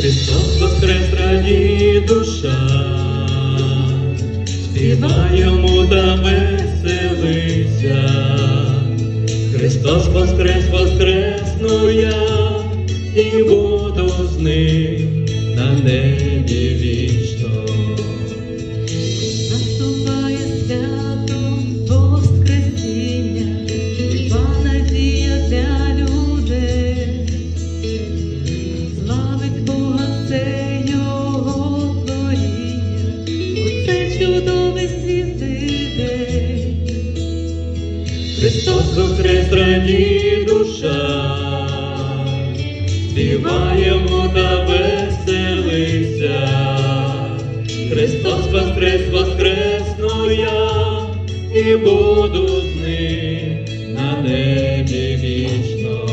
Христос воскрес ради душа, співаємо та веселися, Христос воскрес воскрес. Воскрес раді душа, співаємо та веселися. Христос воскрес, воскресну я, і буду з ним на небі вічно.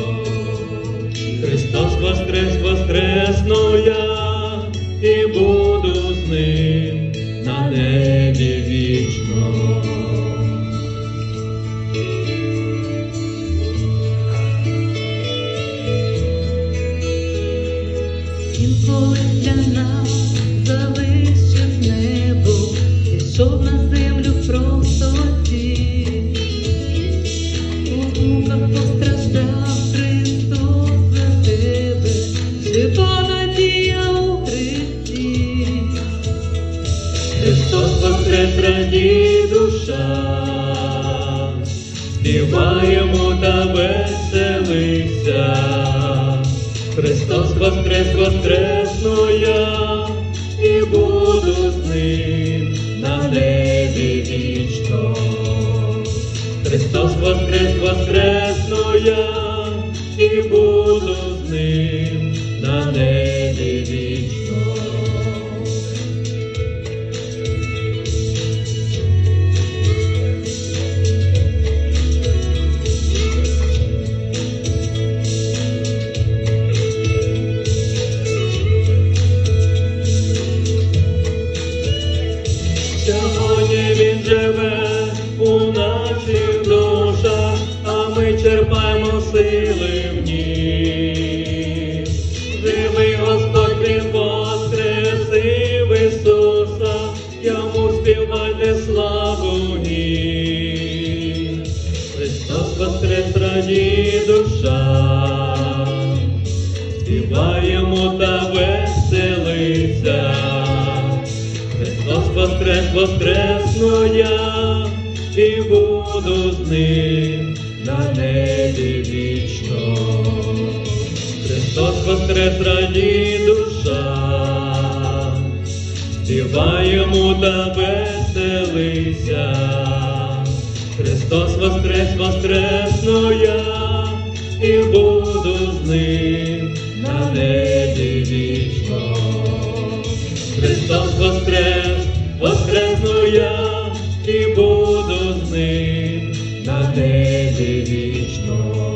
Христос воскрес, воскресну я, і буду з ним на небі вічно. Інколи для нас залишив небо, пішов на землю в простоті. У муках постраждав Христос за тебе, жива надія у Христі. Христос воскрес душа, співаємо та веселися. Христос воскрес, воскресну я, і буду з ним на небі вічно. Христос воскрес, воскресну я, і буду з ним на небі вічно. Сьогодні він живе у наших душах, а ми черпаємо сили в ній. Живий Господь він воскресив Ісуса, йому співайте славу. Христос воскрес раді воскрес, воскресну я, і буду з ним на небі вічно. Христос воскрес раді душа, співаємо та веселися. Христос воскрес, воскресну я, і буду з ним на небі вічно. Христос воскрес, надежі вічно.